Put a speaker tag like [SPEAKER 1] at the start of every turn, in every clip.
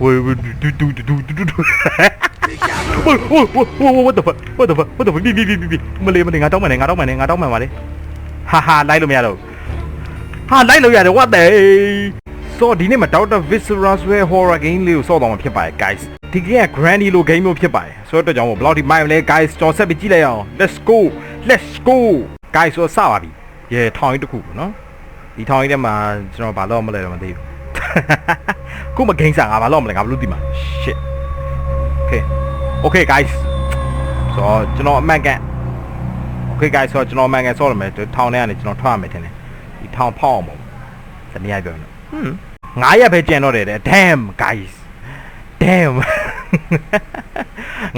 [SPEAKER 1] Wait, wait, do do do do do do do. Whoa, whoa, whoa, whoa, what the fuck? What the fuck? What the fuck? ပြီပြီပြီပြီမလေးမလေးငါတောင်းမှန်နေငါတောင်းမှန်နေငါတောင်းမှန်ပါလေဟာဟာလိုက်လို့မရတော့ဟာလိုက်လို့ရတယ် what the ဆိုဒီနေ့မှာ Dr. Viscera ဆွဲ horror game လေးကိုစောက်တော့မှာဖြစ်ပါတယ် guys ဒီ game က Granny လို game မျိုးဖြစ်ပါတယ်ဆိုတော့ကြောင့်ဘယ်လောက်ဒီမိုက်မလဲ guys ကျွန်တော်ဆက်ပြီးကြည့်လိုက်အောင် let's go let's go guys ဆိုစပါပြီရေထောင်ကြီးတစ်ခုပေါ့နော်ဒီထောင်ကြီးထဲမှာကျွန်တော်ဘာလို့မလဲတော့မသိဘူး ခုမဂိမ်းစားငါဘာလို့မလဲငါဘလို့သိမှာ shit okay okay guys ဆိုတော့ကျွန်တော်အမှန်ကန် okay guys ဆိုတော့ကျွန်တော်အမှန်ကန်ဆော့ရမယ်ထောင်ထဲကနေကျွန်တော်ထွက်ရမယ်ထင်တယ်ဒီထောင်ဖောက်အောင်ပေါ့ဇနီးရပြောနေဟွန်းငါရက်ပဲကြံတော့တယ်တဲ့ damn guys damn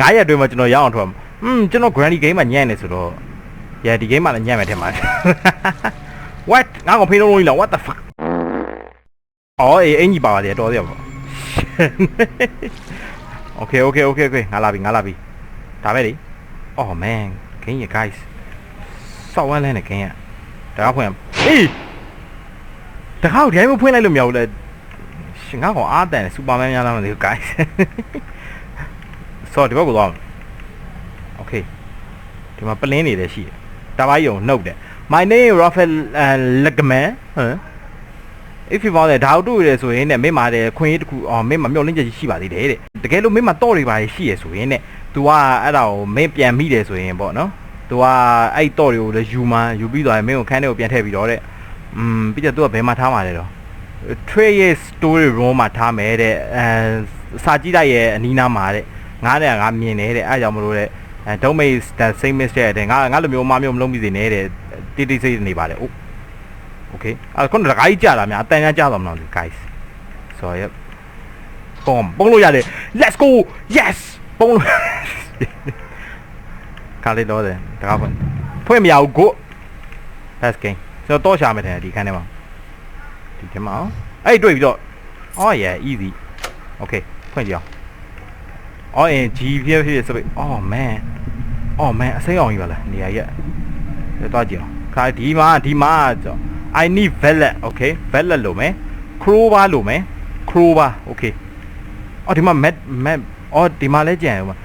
[SPEAKER 1] ငါရက်အတွင်းမှာကျွန်တော်ရအောင်ထွက်မှာอืมကျွန်တော် granny game မှာညံ့နေဆိုတော့ yeah ဒီ game မှာလည်းညံ့မယ်ထင်ပါတယ် what ငါကဖေးလုံးလုံးကြီးလား what the fuck အော်အေးအင်ကြီးပါပါတယ်တော်သေးပါ Okay okay okay okay ငါလာပြီငါလာပြီဒါပဲလေ Oh man ဂိမ်းရ guys စောက်ဝမ်းလဲနေဂိမ်းရတကားဖွင့်အေးတကားကိုဒီတိုင်းမဖွင့်လိုက်လို့မရဘူးလေရှင်ငါကောင်အားတန်စူပါမန်များလားမသိဘူး guys ဆောဒီဘက်ကိုသွားမယ် Okay ဒီမှာပလင်းနေတယ်ရှိတယ်တပါးကြီးုံနှုတ်တယ် My name is Rafael uh, Legman ဟမ် if you want ဒါတို့တွေ့ရဆိုရင်ねမင်းမာတယ်ခွင့်ရေးတစ်ခုအော်မင်းမမျောလင့်ချက်ရှိပါသေးတယ်တဲ့တကယ်လို့မင်းမတော့တွေပါရှိရဆိုရင်ね तू ကအဲ့ဒါကိုမင်းပြန်မိတယ်ဆိုရင်ပေါ့နော် तू ကအဲ့တော့တွေကိုလည်းယူမှယူပြီးသွားရင်မင်းကိုခန်းထဲကိုပြန်ထည့်ပြီးတော့တဲ့อืมပြီးတော့ तू ကဘယ်မှာထားမှာလဲတော့ trade ရဲ့ story room မှာထားမယ်တဲ့အဲစာကြည့်လိုက်ရဲ့အနီးနားမှာတဲ့ငါနဲ့ငါမြင်တယ်တဲ့အဲ့ကြောင့်မလို့တဲ့အဲ don't make the same mistake တဲ့ငါငါလိုမျိုးမမျိုးမလုံးမိစေနဲ့တဲ့တိတိစိတ်နေပါလေ Okay အဲ့ခုနကတခါကြီးကြာတာများအတန်များကြာတော့မလို့ guys so yep ပုံပုံလို့ရတယ် let's go yes ပုံလို့ခါလေးတော့တယ်တခါဖွင့်ဖွင့်မရဘူး go pass game ကျွန်တော်တော့ရှာမယ်ထင်တယ်ဒီခန်းထဲမှာဒီထဲမှာအဲ့တွေ့ပြီးတော့ oh yeah easy okay ဖွင့်ကြည့်အောင် oh in g ဖြစ်ဖြစ်ဆိုပြီး oh man oh man အစိမ်းအောင်ကြီးပါလားနေရာရက်တော့ကြည့်အောင်ခါဒီမှာဒီမှာကျွန်တော် I need velvet okay velvet လို့မယ် crowbar လို့မယ် crowbar okay အော်ဒီမှာ mat mat အော်ဒီမှာလဲကြံရမှာ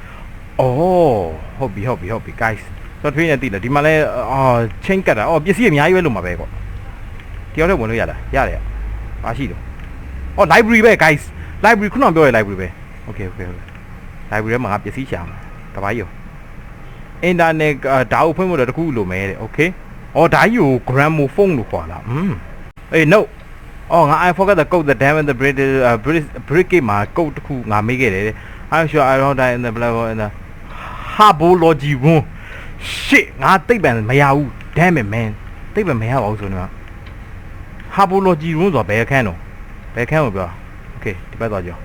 [SPEAKER 1] အော်ဟုတ်ပြီဟုတ်ပြီဟုတ်ပြီ guys ဆိုတော့ထွေးနေတိလားဒီမှာလဲအော် chain ကတ်တာအော်ပစ္စည်းအများကြီးပဲလို့မှာပဲကောတယောက်တည်းဝင်လို့ရတာရတယ်ပါရှိတော့အော် library ပဲ guys library ခုနကပြောရ library ပဲ okay okay okay library ထဲမှာငါပစ္စည်းရှာမှာတပါးကြီးရော internet ဓာတ်ကိုဖွင့်ဖို့တော့တခုလိုမယ်တဲ့ okay အော်ဓာတ်ကြီးကို gramophone လို့ခေါ်လားอืมအေး no အော်ငါ I forgot the code the damn the British uh, British brick မှာ code တခုငါမေးခဲ့တယ်တဲ့ I'm sure I wrote that in the blah blah in the harbology room shit ငါသိပ်ပံမရဘူး damn it man သိပ်ပံမရပါဘူးဆိုနေမှာ harbology room ဆိုတော့ဘယ်အခန်းတော့ဘယ်အခန်းကိုပြော okay ဒီဘက်သွားကြအောင်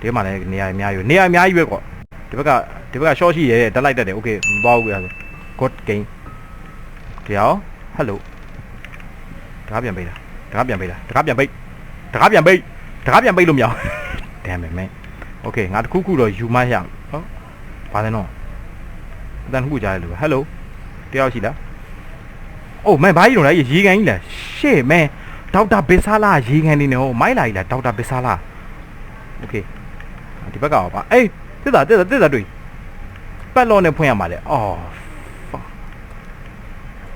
[SPEAKER 1] ဒီမှာလည်းနေရာအများကြီးပဲနေရာအများကြီးပဲကွာဒီဘက်ကဒီဘက်က short ရှိရဲတက်လိုက်တက်တယ် okay မသွားဘူးကွာ good game ကြောက်ဟယ်လိုတကားပြန်ပိတ်တာတကားပြန်ပိတ်တာတကားပြန်ပိတ်တကားပြန်ပိတ်တကားပြန်ပိတ်လို့မရဘူး damn it man okay ငါတခုခုတော့ယူမရဟုတ်ဘာလဲနော်အတန်ခုကြားရလို့ဟယ်လိုတယောက်ရှိလားအိုးမန်ဘာကြီးတော့လဲရေကန်ကြီးလား shit man ဒေါက်တာဘစ်ဆာလာရေကန်နေနေဟိုမိုက်လာကြီးလားဒေါက်တာဘစ်ဆာလာ okay ဒီဘက်ကရောပါအေးတက်တာတက်တာတက်တာတွေ့ပတ်လောနဲ့ဖွင့်ရမှာလေအော်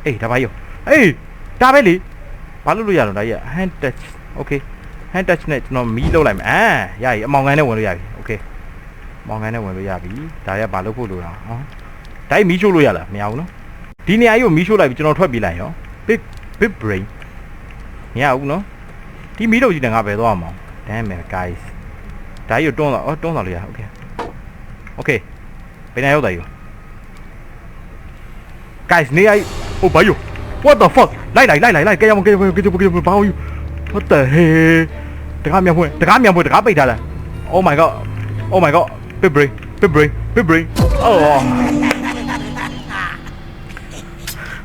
[SPEAKER 1] အေးဒါပါယောအေးဒါပဲလေဘာလို့လို့ရတော့ဒါကြီး hand touch okay hand touch နဲ့ကျွန်တော်မီးလောက်လိုက်မယ်အာရပြီအမောင်ငန်းနဲ့ဝင်လို့ရပြီ okay မောင်ငန်းနဲ့ဝင်လို့ရပြီဒါရဘာလို့ဖို့လို့တာဟောဒါကြီးမီးရှို့လို့ရလားမရဘူးနော်ဒီနေရာကြီးကိုမီးရှို့လိုက်ပြီကျွန်တော်ထွက်ပြေးလိုက်ရော big big brain မရဘူးနော်ဒီမီးတော့ကြီးတန်ငါပဲသွားမှာ damn it guys ဒါကြီးကိုတွန်းတော့အော်တွန်းတော့လို့ရ okay okay ဘယ်နေရောက်တာယူ guys နေရာကြီး Oh, Bayo. What the fuck? လိုက်လိုက်လိုက်လိုက်လိုက်ကြရမကြရမကြရမကြရမဘာလို့ What the hell? တကားမြန်ဖွင့်တကားမြန်ဖွင့်တကားပိတ်ထားလား Oh my god. Oh my god. Big brain. Big brain. Big brain. Oh.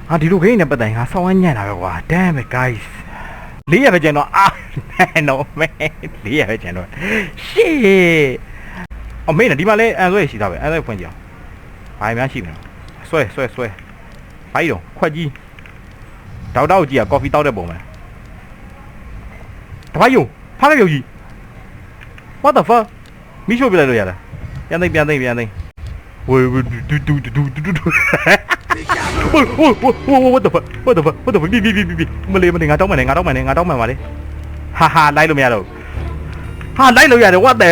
[SPEAKER 1] အာဒီလိုခင်းနေပတ်တိုင်ငါဆောင်းဝမ်းညံ့တာပဲကွာ Damn it guys. လေးရပဲကျန်တော့အာ no man လေးရပဲကျန်တော့ shit အမေနဲ့ဒီမှာလဲအန်ဆွဲရှိသားပဲအန်ဆွဲဖွင့်ကြအောင်ဘာများရှိမလဲဆွဲဆွဲဆွဲ ဘာကြီးတော့ခွက်ကြီးတောက်တောက်ကြီးကကော်ဖီတောက်တဲ့ပုံပဲတပတ်ယုံဖားတဲ့ယုံကြီး what the fuck မိရှို့ပြလိုက်လို့ရလားပြန်သိမ်းပြန်သိမ်းပြန်သိမ်းဝေဝေဒူဒူဒူဒူဒူဒူဝိုးဝိုးဝိုးဝိုး what the fuck what the fuck what the fuck ပြီပြီပြီပြီမလေးမလေးငါတောင်းမှန်နေငါတောင်းမှန်နေငါတောင်းမှန်ပါလေဟာဟာလိုက်လို့မရတော့ဟာလိုက်လို့ရတယ် what the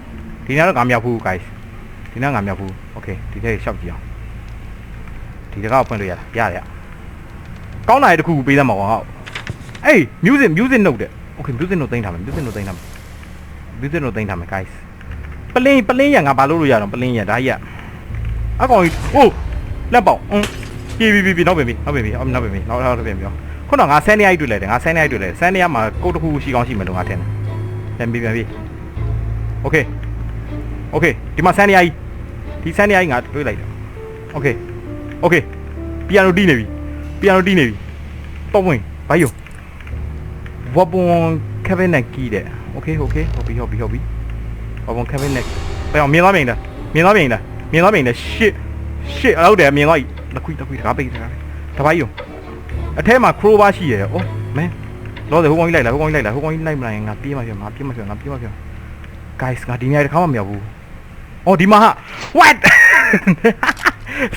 [SPEAKER 1] ဒီနားတော့ငါမရောက်ဘူး guys ဒီနားငါမရောက်ဘူး okay ဒီထဲရှောက်ကြည့်အောင်ဒီတကောက်ဖွင့်လို့ရတာရတယ်ရကောင်းတာရတခုပေးသမှာကွာအေး music music note တဲ့ okay music note သိမ်းထားမယ် music note သိမ်းထားမယ် music note သိမ်းထားမယ် guys ပလင်းပလင်းရငါဘာလို့လို့ရတော့ပလင်းရဒါကြီးကအကောင်ကြီးဟိုးလက်ပေါက်အင်းပြေးပြေးပြေးနောက်ပြေးပြေးနောက်ပြေးပြေးနောက်ပြေးပြေးနောက်နောက်ပြေးပြေးခုနကငါဆန်းနေရိုက်တွေ့လိုက်တယ်ငါဆန်းနေရိုက်တွေ့လိုက်တယ်ဆန်းနေရမှာကိုတခုရှိကောင်းရှိမယ်လို့ငါထင်တယ်ပြန်ပြေးပြန်ပြေး okay โอเคဒီမှာဆန်းနေရိုက်ဒီဆန်းနေရိုက်ငါတွေ့လိုက်တယ်โอเคโอเคပီယနိုတီးနေပြီပီယနိုတီးနေပြီတော့ဝင်ဘာယူဝဘွန်ကဗင်နက်ကီးတဲ့โอเคโอเคဟုတ်ပြီဟုတ်ပြီဟုတ်ပြီဝဘွန်ကဗင်နက်ဘယ်အောင်မြင်သွားပြင်လားမြင်သွားပြင်လားမြင်သွားပြင်လား shit shit အဲ့ဟုတ်တယ်မြင်သွားပြီ လက်ခွေးလက်ခွေးတကားပိတ်တကားတပိုင်းယုံအထဲမှာခရိုးဘာရှိရယ်ဩမင်းလောတယ်ဟိုကောင်ကြီးလိုက်လာဟိုကောင်ကြီးလိုက်လာဟိုကောင်ကြီးလိုက်မလာရင်ငါပြေးမှပြငါပြေးမှပြငါပြေးမှပြ guys ငါဒီနေရာတစ်ခါမှမရောက်ဘူး ဩဒီမှာဟာ what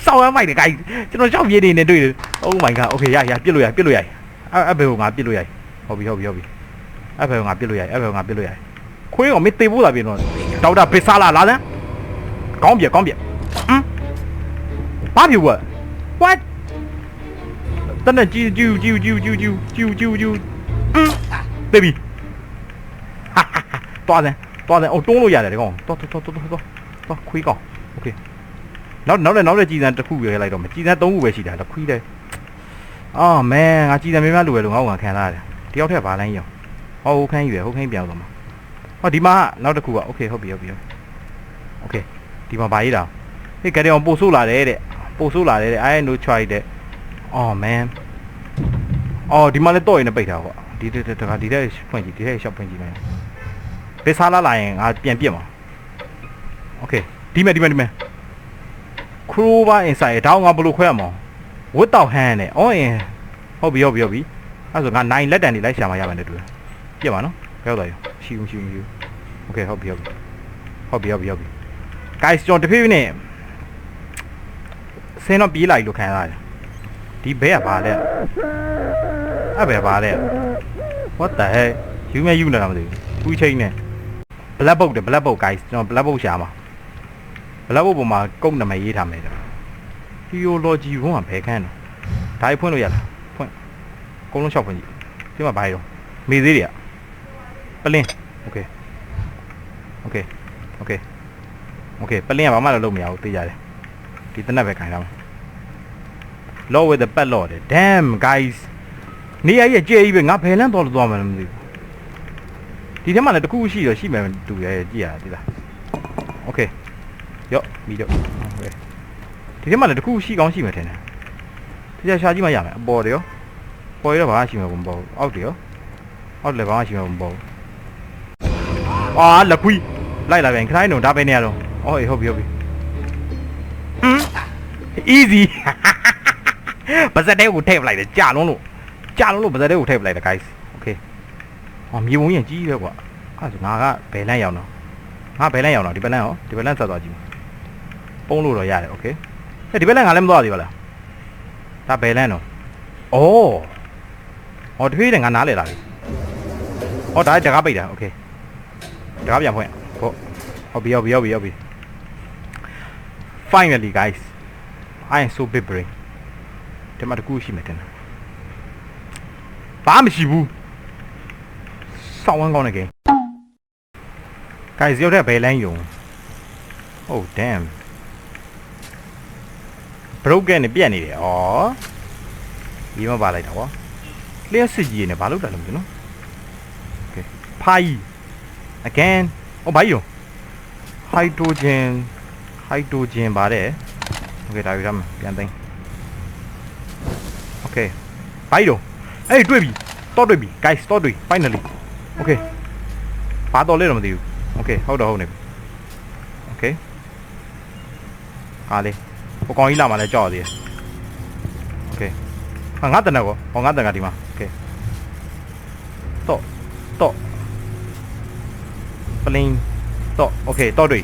[SPEAKER 1] စောင်းရမိုက်တယ် guys ကျွန်တော်ရှောက်ပြေးနေနေတွေ့တယ် oh my god okay ရရပြစ်လို့ရပြစ်လို့ရအဲ့အဲ့ဘယ်ကိုငါပြစ်လို့ရဟုတ်ပြီဟုတ်ပြီဟုတ်ပြီအဲ့ဘယ်ကိုငါပြစ်လို့ရအဲ့ဘယ်ကိုငါပြစ်လို့ရခွေးကောင်မသေးဘူးလားပြင်တော့ဒေါက်တာပစ်စားလာလာစမ်းကောင်းပြကောင်းပြဟမ်ဘာပြူဝ What တနက်ကျူကျူကျူကျူကျူကျူကျူကျူကျူอืม baby တွားတယ်တွားတယ်အော်တွန်းလို့ရတယ်ဒီကောင်တွားတွားတွားတွား တွားတွားခွေးကောင် okay နောက်နောက်လည်းနောက်လည်းကြည်စံတစ်ခုရွေးလိုက်တော့မယ်ကြည်စံသုံးခုပဲရှိတာတော့ခွေးတယ်အော်မန်ငါကြည်စံမင်းများလိုပဲလို့ငါ့ကိုငါခံစားရတယ်တယောက်ထက်ဘာလဲရောဟောဟုတ်ခန်းရွေးဟုတ်ခန်းပြောင်းတော့မှာဟောဒီမှာနောက်တစ်ခုက okay ဟုတ်ပြီဟုတ်ပြီ okay ဒီမှာဗာရေးတာဟေးကြတယ်အောင်ပို့ဆိုးလာတယ်တဲ့ပို့ဆိုးလာတယ်တဲ့ I no try တဲ့ oh man အော်ဒီမှာလည်းတော့ရင်လည်းပိတ်တာပေါ့ဒီဒီတခါဒီတဲ့ဖွင့်ကြည့်ဒီတဲ့ရှောက်ဖွင့်ကြည့်မယ်ဘယ်စားလာလာရင်ငါပြန်ပြစ်မှာ okay ဒီမဲ့ဒီမဲ့ဒီမဲ့ Crover inside တောင်းငါဘယ်လိုခွဲရမလဲ without hand နဲ့ on in ဟုတ်ပြီဟုတ်ပြီဟုတ်ပြီအဲ့ဆိုငါ9လက်တန်နေလိုက်ရှာမှရမယ်နဲ့တူတယ်ပြစ်ပါနော်ဖျောက်သွားရောရှိဦးရှိဦးရှိဦး okay ဟုတ်ပြီဟုတ်ပြီဟုတ်ပြီဟုတ်ပြီဟုတ်ပြီ guys ကျွန်တော်တဖြည်းဖြည်းနဲ့ဆင်းတော့ပြေးလာပြီလို့ခံရတယ်ဒီဘဲကဘာလဲအဲ့ဘဲဘာလဲ what the heck ယူမဲယူနေတာမသိဘူးကူးချင်းနဲ့ black book တဲ့ black book guys ကျွန်တော် black book ရှာမှာ black book ပေါ်မှာကုတ်နာမည်ရေးထားမယ်တဲ့ theology room ကဘယ်ခန်းတော့ဒါကြီးဖွင့်လို့ရလားဖွင့်အကုန်လုံးရှောက်ဖွင့်ကြည့်ဒီမှာဘာရောမေသေးတွေကပလင်း okay okay okay okay ပလင်းကဘာမှလုပ်မရဘူးသိကြတယ်ဒီတနက်ပဲခိုင်တော့ law with the pet law တဲ့ damn guys နေရာကြီးကြဲကြီးပဲငါဘယ်လန်းတော်လို့သွားမှလည်းမသိဘူးဒီထဲမှာလည်းတစ်ခုရှိတော့ရှိမယ်တူရဲကြည့်ရသေးလား okay ရော့ပြီးတော့ okay ဒီထဲမှာလည်းတစ်ခုရှိကောင်းရှိမယ်ထင်တယ်တရားရှာကြည့်မှရမယ်အပေါ်တယ်ရောပေါ်ရတော့ဘာမှရှိမှာမပေါ်ဘူးအောက်တယ်ရောအောက်လည်းဘာမှရှိမှာမပေါ်ဘူးအာလက်ခွီးလိုက်လာပြန်ခိုင်းတော့ဒါပဲနေရတော့အော်ဟုတ်ပြီဟုတ်ပြီဟမ် easy ပါဇက်တဲ့ကိုထည့်ပလိုက်တယ်ကြာလုံးလို့ကြာလုံးလို့ပါဇက်တဲ့ကိုထည့်ပလိုက်တယ် guys okay ဟောမြေပုံရင်ကြီးပဲကွာအဲ့ဒါငါကဘယ်လန့်ရောက်တော့ငါဘယ်လန့်ရောက်တော့ဒီဘက်လန့်ရောဒီဘက်လန့်ဆက်သွားကြည့် ပုံးလို့တော့ရတယ် okay အဲ့ဒီဘက်လန့်ငါလည်းမသွားသေးပါလားဒါဘယ်လန့်တော့ဩဟောတဖြည်းတည်းငါနားလေလာပြီဟောဒါတကားပိတ်တာ okay တကားပြန်ဖွင့်ဟုတ်ဟုတ်ပြီဟုတ်ပြီဟုတ်ပြီဟုတ်ပြီ finally guys I am so big brain ဒီမှာတကူရှိမယ်တင်ဘာမှမရှိဘူးစောင်းဝမ်းကောင်းတဲ့ game guys ရောက်တဲ့ဘယ်လမ်းယုံ oh damn broken နဲ့ပြက်နေတယ်ဩဒီမှာပါလိုက်တာဗော clear စစ်ကြီးနဲ့ဘာလုပ်တာလဲမသိနော် okay ဖိုင် again ဩဘာကြီးရော hydrogen hydrogen ပါတယ် okay ဒါယူရမယ်ပြန်သိမ်း okay ဘာကြီးရောအေးတွေ့ပြီတော့တွေ့ပြီ guys တော့တွေ့ finally okay ဘာတော့လဲတော့မသိဘူး okay ဟုတ်တော့ဟုတ်နေပြီ okay အားလေး ဟိုကောင်ကြီးလာမှလည်းကြောက်ရသေးတယ်โอเคဟာငါတနက်ကောဟောငါတနက်ကဒီမှာโอเคတော့တော့ plane တော့ okay တော့တွေ့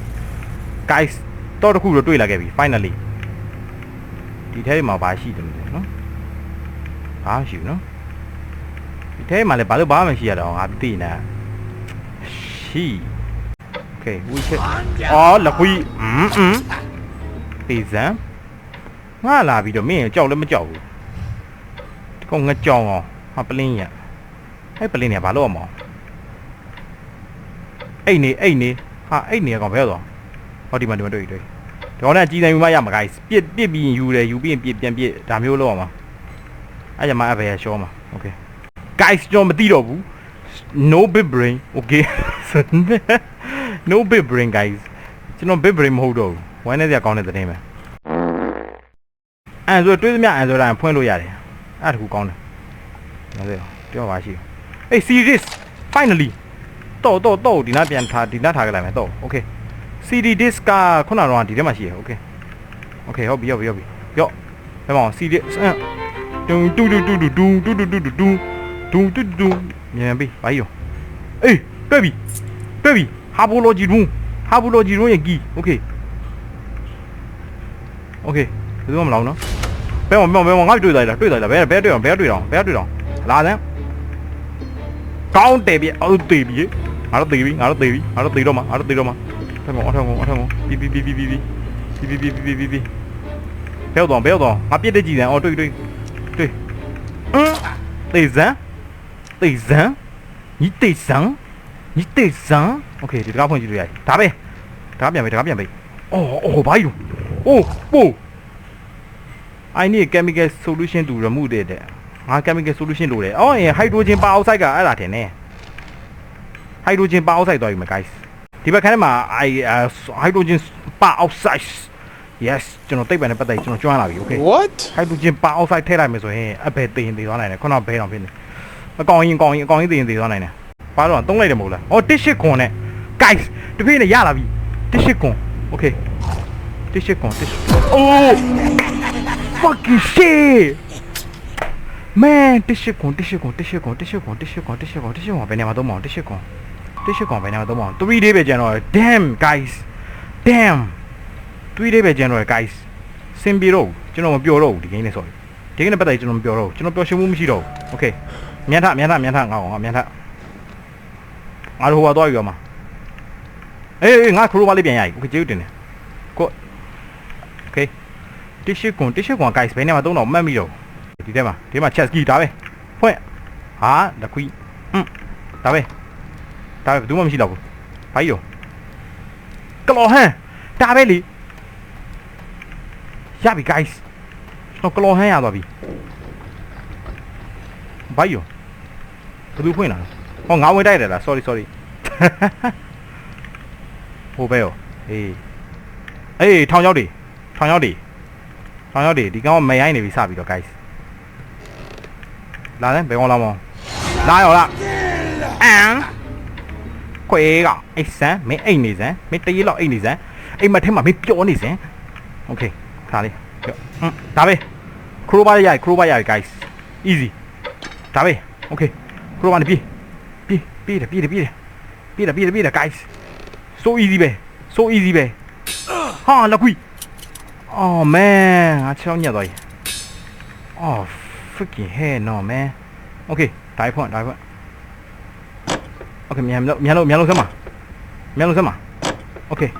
[SPEAKER 1] guys တော့တစ်ခုတော့တွေ့လာခဲ့ပြီ finally ဒီထဲမှာဘာရှိတယ်မသိဘူးနော်ဘာမှမရှိဘူးနော်ဒီထဲမှာလည်းဘာလို့ဘာမှမရှိရတော့ငါသိနေရှိ okay we check အော်လက်ခွေးอืมอืมတေးစံ ငါလာပြီးတော့မင်းကြောက်လည်းမကြောက်ဘူးဒီကောင်ငါကြောက်အောင်ဟာပလင်းရအဲ့ပလင်းရဘာလို့အောင်မအောင်အိတ်နေအိတ်နေဟာအိတ်နေကောင်ဘယ်တော့ဟောဒီမှာဒီမှာတွေ့တွေ့ဒီကောင်နဲ့ကြီးတိုင်းယူမရမှာ guys ပြစ်ပြစ်ပြီးရင်ယူတယ်ယူပြီးရင်ပြစ်ပြန်ပြစ်ဒါမျိုးလောက်အောင်ပါအဲ့ကြမှာအဘယ်ရှောမှာ okay guys ကျွန်တော်မသိတော့ဘူး no big brain okay no big brain guys ကျွန်တော် big brain မဟုတ်တော့ဘူးဝမ်းနေစရာကောင်းတဲ့သတင်းပဲ အဲ့ဆိုတွေးသမျှအဲ့ဆိုတိုင်းဖွင့်လို့ရတယ်အဲ့ဒါတခုကောင်းတယ်မသိဘူးပြောပါရှိအေး series finally တော့တော့တော့ဒီနားပြန်ထားဒီနားထားကြလိုက်မယ်တော့ okay CD disc ကခုနကတော့ဒီထဲမှာရှိရ okay okay ဟုတ်ပြီဟုတ်ပြီဟုတ်ပြီပြော့ဘယ်မှာ CD တူတူတူတူတူတူတူတူတူတူတူတူတူမြန်ပြီဘာကြီးရောအေးတွေ့ပြီတွေ့ပြီဟာဘိုလိုဂျီရူးဟာဘိုလိုဂျီရူးရဲ့ကီ okay okay ဘယ်သူမှမလောနော် ဘယ်မှာဘယ်မှာဘယ်မှာငါတွေ့သွားလားတွေ့သွားလားဘယ်ဘယ်တွေ့အောင်ဘယ်တွေ့အောင်ဘယ်တွေ့အောင်လာစမ်းကောင်းတယ်ပြီအော်တေးပြီငါတို့တေးပြီငါတို့တေးပြီငါတို့တေးတော့မှာငါတို့တေးတော့မှာထက်ကောင်အထက်ကောင်အထက်ကောင်ပြီပြီပြီပြီပြီပြီပြီပြီပြီပြီပြီဘယ်တော့ဘယ်တော့ငါပြစ်တဲ့ကြည်စံအော်တွေ့တွေ့တွေ့အင်းတေးစံတေးစံညီတေးစံညီတေးစံโอเคဒီတကားဖွင့်ကြည့်လို့ရတယ်ဒါပဲတကားပြန်ပြီတကားပြန်ပြီအော်အော်ဘာကြီးအိုးပို့ I need chemical solution to remove it တဲ့ငါ chemical solution လိုတယ်အော် hydrogen peroxide ကအဲ့ဒါတင်နေ hydrogen peroxide သွားပြီမ guys ဒီဘက်ခန်းထဲမှာ I hydrogen peroxide yes ကျွန်တော်တိတ်ပံနဲ့ပတ်သက်ကျွန်တော်ကျွမ်းလာပြီ okay
[SPEAKER 2] What?
[SPEAKER 1] hydrogen peroxide ထည့်လိုက်မယ်ဆိုရင်အဘယ်တင်ရင်တည်သွားနိုင်တယ်ခုနကဘဲတော့ဖြစ်နေအကောင်ရင်ကောင်ရင်အကောင်ရင်တင်ရင်တည်သွားနိုင်တယ်ဘာလို့တုံးလိုက်တယ်မဟုတ်လားအော်တစ်ရှစ်ခွန်နဲ့ guys တပြည့်နဲ့ရလာပြီတစ်ရှစ်ခွန် okay တစ်ရှစ်ခွန်တစ်ရှစ် oh fucking shit man တစ်ရှစ်ခွန်တစ်ရှစ်ခွန်တစ်ရှစ်ခွန်တစ်ရှစ်ခွန်တစ်ရှစ်ခွန်တစ်ရှစ်ခွန်တစ်ရှစ်ခွန်ဘယ်နေမှာသုံးမအောင်တစ်ရှစ်ခွန်တစ်ရှစ်ခွန်ဘယ်နေမှာသုံးမအောင်3 day ပဲကျန်တော့ damn guys damn 3 day ပဲကျန်တော့ guys စင်ပြေတော့ဘူးကျွန်တော်မပျော်တော့ဘူးဒီ game နဲ့ sorry ဒီ game နဲ့ပတ်သက်ကျွန်တော်မပျော်တော့ဘူးကျွန်တော်ပျော်ရွှင်မှုမရှိတော့ဘူး okay မြန်ထမြန်ထမြန်ထငါကောင်ငါမြန်ထငါတို့ဟိုကသွားယူရမှာအေးအေးငါခရိုးမလေးပြန်ရည် okay ကျေးဇူးတင်တယ်ကို okay တစ်ရှစ်ကွန်တစ်ရှစ်ကွန် guys ဘယ်နေမှာသုံးတော့မှတ်မိတော့ဒီထဲမှာဒီမှာ chest key ဒါပဲဖွင့်ဟာတခွီอืมဒါပဲဒါပဲဘယ်သူမှမရှိတော့ဘူးဘာကြီးရောကလော်ဟန်ဒါပဲလေရပြီ guys တော့ကလော်ဟန်ရသွားပြီဘာကြီးရောဘယ်သူဖွင့်လာလဲဟောငါဝင်တိုက်တယ်လား sorry sorry ဟိုပဲရောအေးအေးထောင်ရောက်တွေထောင်ရောက်တွေ။ ဆောင်ရောက်တယ်ဒီကောင်ကမရိုင်းနေပြီစပြီတော့ guys ။လာတယ်ဘယ်ကောင်လာမော။လာရောလား။အမ်ခွေကအိတ်ဆန်းမင်းအိတ်နေစမ်းမင်းတရေလောက်အိတ်နေစမ်းအိမ်မထဲမှာမင်းပျော်နေစမ်း။ Okay ခါလေး။ကြောက်။ဟွန်းဒါပဲ။ခရိုဘာရရခရိုဘာရရ guys ။ easy ။ဒါပဲ။ Okay ခရိုဘာနေပြေးပြေးပြေးတယ်ပြေးတယ်ပြေးတယ်ပြေးတယ်ပြေးတယ်ပြေးတယ် guys ။ so easy ပဲ so easy ပဲ။ဟာလက်ခွီ Oh man ငါချောင်းညက်သွားပြီ Oh freaking hell no man Okay ဒါဖွင့်ဒါဖွင့် Okay မြန်လို့မြန်လို့မြန်လို့စမ်းပါမြန်လို့စမ်းပါ Okay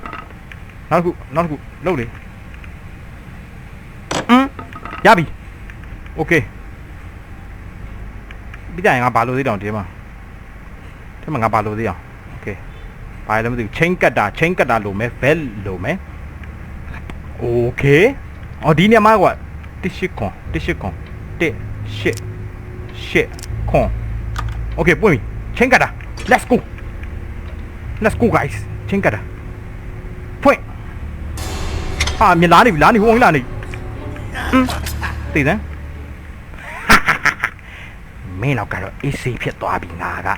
[SPEAKER 1] နောက်တစ်ခုနောက်တစ်ခုလုပ်လေဟမ်ရပြီ Okay ပြီးကြရင်ငါဘာလို့သေးတောင်ဒီမှာဒီမှာငါဘာလို့သေးအောင် Okay ဘာလဲမသိဘူး chain ကတ်တာ chain ကတ်တာလိုမယ် bell လိုမယ် โอเคအော်ဒီနေရာမှာကွာတစ်ရှစ်ခွန်တစ်ရှစ်ခွန်တစ်ရှစ်ရှစ်ခွန်โอเคပွင့်ပြီချင်းကတာ let's go let's go guys ချင်းကတ်တာဖွင့်ဟာမြင်လာနေပြီလာနေဟိုဝင်လာနေဟမ်သိတယ်မင်းတော့ကတော့အေးစေးဖြစ်သွားပြီငါက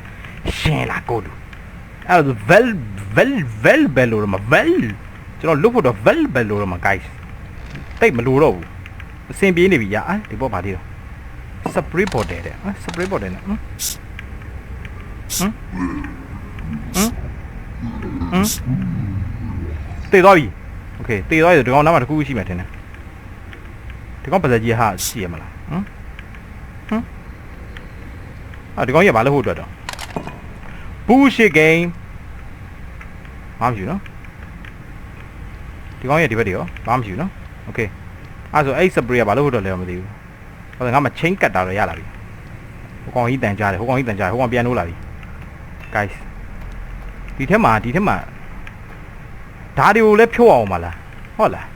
[SPEAKER 1] ရှင်းလာကိုလူအဲ့ဒါ vel vel vel ဘယ်လိုလဲမ vel ကျွန်တော်လုတ်ဖို့တော့ vel ဘယ်လိုလဲမ guys တိတ်မလိုတော့ဘူးအဆင်ပြေနေပြီညာဒီဘောပါသေးတော့ spray bottle တဲ့ဟမ် spray bottle နဲ့ဟမ်ဟမ်ဟမ်ဟမ်တေးသွားပြီโอเคတေးသွားပြီဒီကောင်နားမှာတစ်ခုခုရှိမှထင်တယ်ဒီကောင်ပါဇက်ကြီးဟာရှိရမလားဟမ်ဟမ်အာဒီကောင်ကြီးကဘာလို့ဟုတ်အတွက်တော့ bullshit game ဘာမှမရှိဘူးနော် ဒီကောင်ကြီးကဒီဘက်တွေရောဘာမှမရှိဘူးနော်โอเคအဲ့ဆိုအဲ့ spray ကဘာလို့ဟုတ်တော့လဲမသိဘူးဟုတ်တယ်ငါမှ chain ကတ်တာတော့ရလာပြီဟိုကောင်ကြီးတန်ကြားတယ်ဟိုကောင်ကြီးတန်ကြားတယ်ဟိုကောင်ပြန်လို့လာပြီ guys ဒီထက်မှာဒီထက်မှာဓာတ်တွေကိုလည်းဖြုတ်အောင်မလားဟုတ်လား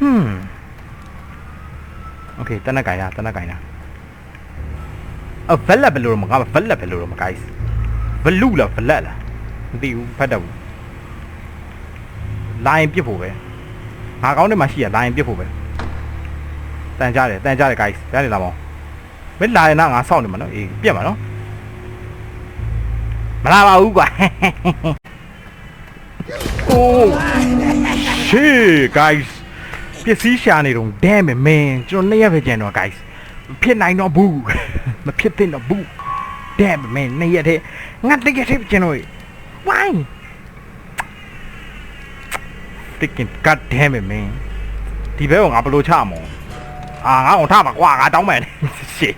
[SPEAKER 1] ဟွန်းโอเคတနက်ကင်လားတနက်ကင်လားအဗလက်ဘယ်လိုတော့မကဗလက်ဘယ်လိုတော့မ guys ဗလူလားဗလက်လားမသိဘူးဖတ်တော့ဘူး လိုင်းပြစ်ဖို့ပဲငါကောင်းတဲ့မှာရှိရလိုင်းပြစ်ဖို့ပဲတန်ကြတယ်တန်ကြတယ် guys ကြားနေလားမောင်မင်းလာရင်တော့ငါစောင့်နေမှာနော်အေးပြက်မှာနော်မလာပါဘူးကွာအိုး shit guys ပစ္စည်းရှာနေတော့ damn it man ကျွန်တော်နှစ်ရက်ပဲကြံတော့ guys မဖြစ်နိုင်တော့ဘူးမဖြစ်သင့်တော့ဘူး damn it man နှစ်ရက်တည်းငါတစ်ရက်တည်းကြံတော့ why freaking god damn it man ဒီဘဲကငါဘယ်လိုချမောအာငါအောင်ထပါကွာငါတောင်းမယ် shit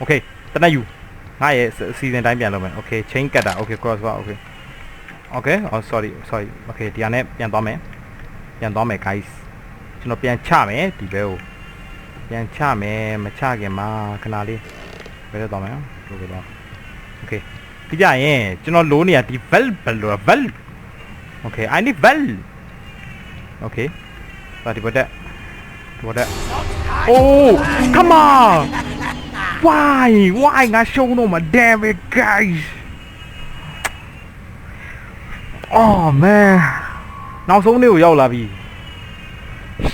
[SPEAKER 1] okay တနက်ယူငါရဲ့စီစဉ်တိုင်းပြန်လုပ်မယ် okay chain ကတ်တာ okay cross bar okay okay oh sorry sorry okay ဒီဟာနဲ့ပြန်သွားမယ်ပြန်သွားမယ် guys ကျွန်တော်ပြန်ချမယ်ဒီဘဲကိုပြန်ချမယ်မချခင်မှာခဏလေးဘယ်တော့သွားမလဲဘယ်လိုတော့ okay ဒီကြရင်ကျွန်တော်လိုနေရဒီ valve ဘယ်လို valve okay i need valve okay ပါဒီဘက်တက်ဒီဘက်တက် oh come on why why ငါရှုံးတော့မ damn it guys oh man နောက်ဆုံးနေ့ကိုရောက်လာပြီ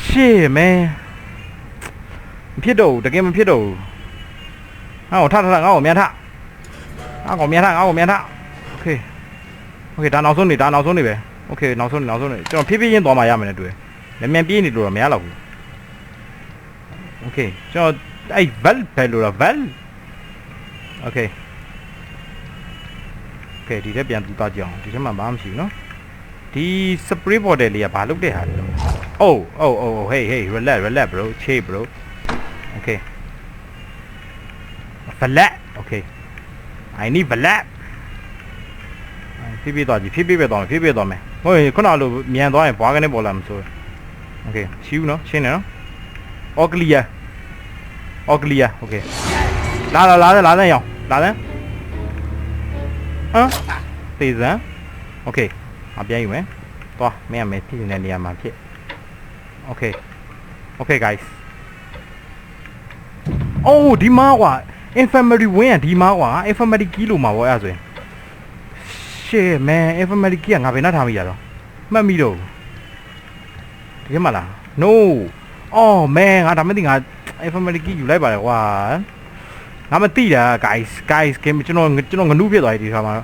[SPEAKER 1] shit man မဖြစ်တော့ဘူးတကယ်မဖြစ်တော့ဘူးငါ့ကိုထထထငါ့ကိုမြန်ထငါ့ကိုမြန်ထငါ့ကိုမြန်ထ okay okay ဒါနောက်ဆုံးနေဒါနောက်ဆုံးနေပဲ okay နောက်ဆုံးနေနောက်ဆုံးနေကျွန်တော်ဖြည်းဖြည်းချင်းသွားမှရမယ်နဲ့တွေ့တယ်မြန်မြန်ပြေးနေလို့တော့မရတော့ဘူး okay ကျွန်တော်အဲ့ val ဘယ်လိုလဲ val okay okay ဒီထက်ပြန်တူသွားကြအောင်ဒီထက်မှဘာမှမရှိဘူးနော်ဒီ spray bottle လေးကဘာလုပ်တဲ့ဟာလဲ oh oh oh oh, hey hey relax relax bro chill bro okay flat okay i need flat ဖြည်းဖြည်းသွားကြည့်ဖြည်းဖြည်းပဲသွားမယ်ဖြည်းဖြည်းသွားမယ် ဟုတ်ရင်ခုနလိုမြန်သွားရင်ဘွားကနေပေါ်လာမှာဆိုโอเคရှူးနော်ရှင်းနေနော် all clear all clear okay လာလာလာလာလာရောင်လာလဲဟမ်တေးစံ okay အပြန်ယူမယ်သွားမင်းအမေဖြစ်နေတဲ့နေရာမှာဖြစ် okay okay guys အိုးဒီမှာကွာ infirmary ဝင်းကဒီမှာကွာ infirmary key လို့မှာပေါ့အဲ့ဒါဆိုရင် shit man infirmary key ကငါဘယ်နှထားမိရတော့မှတ်မိတော့ဒီမှာလား no oh man ငါဒါမသိငါ infirmary key ယူလိုက်ပါလေကွာငါမသိတာ guys guys game ကျွန်တော်ကျွန်တော်ငနူးဖြစ်သွားပြီဒီခါမှာ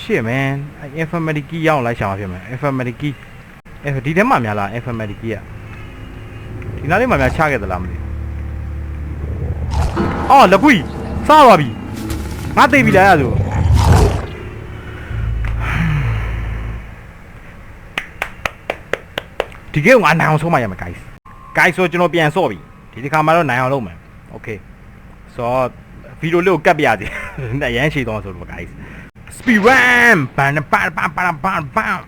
[SPEAKER 1] shit man infirmary key ရအောင်လိုက်ရှာမှာဖြစ်မယ် infirmary key အဲ့ဒီထဲမှာများလား infirmary key อ่ะဒီနားလေးမှာများချခဲ့သလားမသိဘူးအော်လက်ကွီစားသွားပြီငါသိပြီလားအဲ့ဒါဆို ဒီကေကငါနိုင်အောင်ဆုံးမရမယ် guys guys ဆိုကျွန်တော်ပြန်ဆော့ပြီဒီတစ်ခါမှတော့နိုင်အောင်လုပ်မယ် okay ဆိုတော့ဗီဒီယိုလေးကိုကတ်ပြရစီအရန်ရှိတော့ဆိုတော့ guys speed run ဘန်ဘန်ဘန်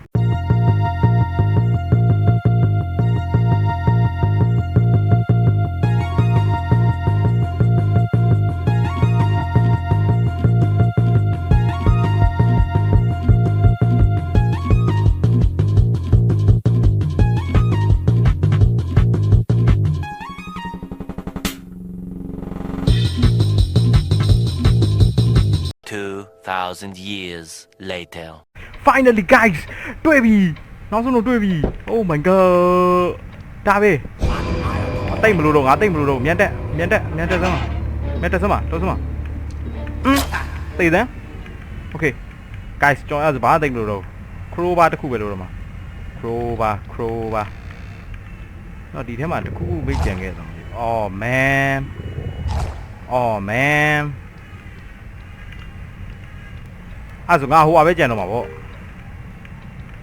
[SPEAKER 2] 2,000 years later.
[SPEAKER 1] finally guys တွေ့ပြီနောက်ဆုံးတော့တွေ့ပြီ oh my god ဒါပဲတိတ်မလို့တော့ငါတိတ်မလို့တော့မြန်တက်မြန်တက်မြန်တက်စမ်းပါမြန်တက်စမ်းပါတော့စမ်းပါอืมသိတယ် okay guys ကျွန်တော်အဲ့ဒါဘာတိတ်မလို့တော့ crowbar တစ်ခုပဲလို့တော့မှာ crowbar crowbar တော့ဒီထဲမှာတစ်ခုခုပဲကြံခဲ့တော့ oh man oh man အဲ့ဆိုငါဟိုဟာပဲကြံတော့မှာပေါ့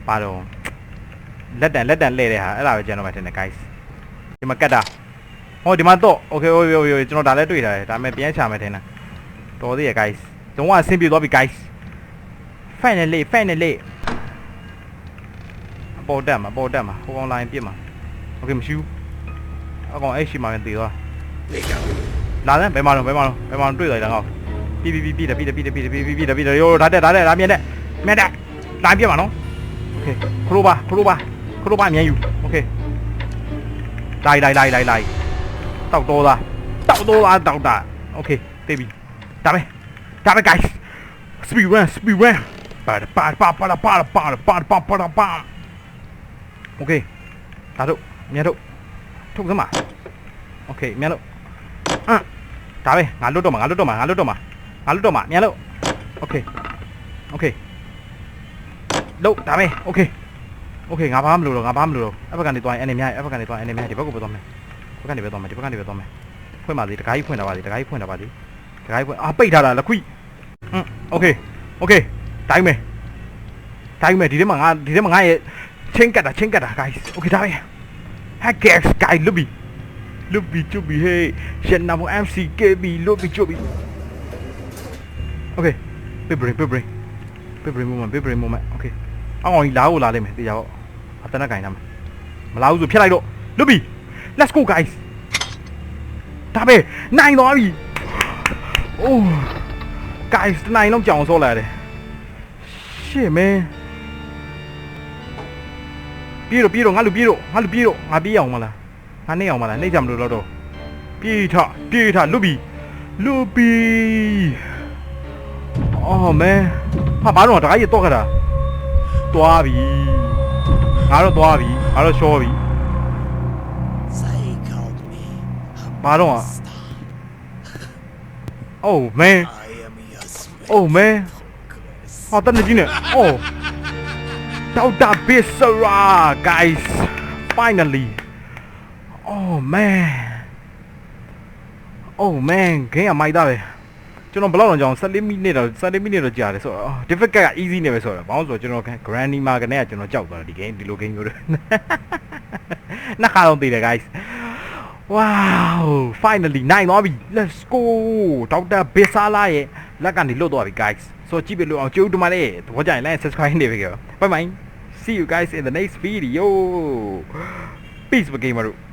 [SPEAKER 1] ပါတော့လက်တန်လက်တန်လဲတဲ့ဟာအဲ့ဒါပဲကြံတော့မှာတင်တယ် guys ဒီမှာကတ်တာဟောဒီမှာတော့ okay okay okay ကျွန်တော်ဒါလည်းတွေ့တာတယ်ဒါပေမဲ့ပြန်ချမယ်ထင်တာတော်သေးရ guys လုံးဝအဆင်ပြေသွားပြီ guys finally finally အပေါ်တက်မှာအပေါ်တက်မှာဟိုကောင်လိုင်းပြစ်မှာ okay မရှိဘူးအကောင်အဲ့ရှိမှာပဲတည်သွားလာတယ်ဘယ်မှာတော့ဘယ်မှာတော့ဘယ်မှာတော့တွေ့တယ်ကောင် ပြီပြီပြီပြီပြီပြီပြီပြီပြီပြီပြီရိုးဒါတက်ဒါတက်ဒါမြင်တဲ့မြင်တဲ့လိုင်းပြစ်မှာနော် okay ခရိုးပါခရိုးပါခရိုးပါအမြန်ယူ okay လိုက်လိုက်လိုက်လိုက်လိုက်တောက်တော့သားတောက်တော့သားတောက်တာ okay သိပြီဒါပဲဒါပဲ guys speed run speed run ပါပါပါပါပါပါပါပါပါပါပါ okay ဒါတို့မြန်တို့ထုတ်စမ်းပါ okay မြန်တို့အမ်ဒါပဲငါလွတ်တော့မှာငါလွတ်တော့မှာငါလွတ်တော့မှာ ငါလွတ်တော့မှာမြန်လို့ okay okay လို့ဒါပဲ okay okay ငါဘာမှမလုပ်တော့ငါဘာမှမလုပ်တော့အဲ့ဘက်ကနေသွားရင်အနေများအဲ့ဘက်ကနေသွားရင်အနေများဒီဘက်ကိုပဲသွားမယ်ဘက်ကနေပဲသွားမယ်ဒီဘက်ကနေပဲသွားမယ်ဖွင့်ပါသေးတခါကြီးဖွင့်တာပါသေးတခါကြီးဖွင့်တာပါသေးတခါကြီးဖွင့်အာပိတ်ထားတာလက်ခွိอืม okay okay တိုင်းမယ်တိုင်းမယ်ဒီထဲမှာငါဒီထဲမှာငါရဲ့ချင်းကတ်တာချင်းကတ်တာ guys okay ဒါပဲ hackers guys လွတ်ပြီလွတ်ပြီကျွတ်ပြီ hey ရှန်နာမ MCKB လွတ်ပြီကျွတ်ပြီ okay ပြပရင်ပြပရင်ပြပရင် moment ပြပရင် moment okay အောင်းအောင်ကြီးလာကိုလာလိမ့်မယ်တေချာပေါ့အတနက်ကင်ထားမယ်မလာဘူးဆိုဖြတ်လိုက်တော့လွတ်ပြီ let's go guys ဒါပဲနိုင်သွားပြီ oh guys တနိုင်လုံးကြောင်စောလာတယ် shit man ပြေးတော့ပြေးတော့ငါလူပြေးတော့ငါလူပြေးတော့ငါပြေးအောင်မလားငါနေအောင်မလားနေကြမလို့တော့တော့ပြေးထပြေးထလွတ်ပြီလွတ်ပြီ အော်မဲဟာဘာတော့တခါကြီးတော့ခတာသွားပြီငါတော့သွားပြီငါတော့ရှောပြီ
[SPEAKER 2] They called me. a
[SPEAKER 1] ဘာတော့
[SPEAKER 2] monster.
[SPEAKER 1] oh man
[SPEAKER 2] I am your spirit.
[SPEAKER 1] oh man
[SPEAKER 2] Chris.
[SPEAKER 1] ဟောတနကြီးနဲ့ oh ဒေါက်တာဘစ်ဆရာ guys finally oh man oh man ဂိမ်းကမိုက်သားပဲ ကျွန်တော်ဘယ်လောက်တော့ကြောင်14မိနစ်တော့14မိနစ်တော့ကြာတယ်ဆိုတော့ difficult က easy နေပဲဆိုတော့ဘာလို့ဆိုတော့ကျွန်တော် granny mark နဲ့ကကျွန်တော်ကြောက်သွားတယ်ဒီ game ဒီလို game မျိုးတွေနှစ်ခါတော့တည်တယ် guys wow finally နိုင်သွားပြီ let's go ဒေါက်တာဘစ်ဆာလာရဲ့လက်ကနေလွတ်သွားပြီ guys ဆိုတော့ကြည့်ပြလို့အောင်ကြိုးတူမလေးသဘောကျရင် like subscribe နေပြီကြော bye bye see you guys in the next video peace ဘဂိမ်းမတို့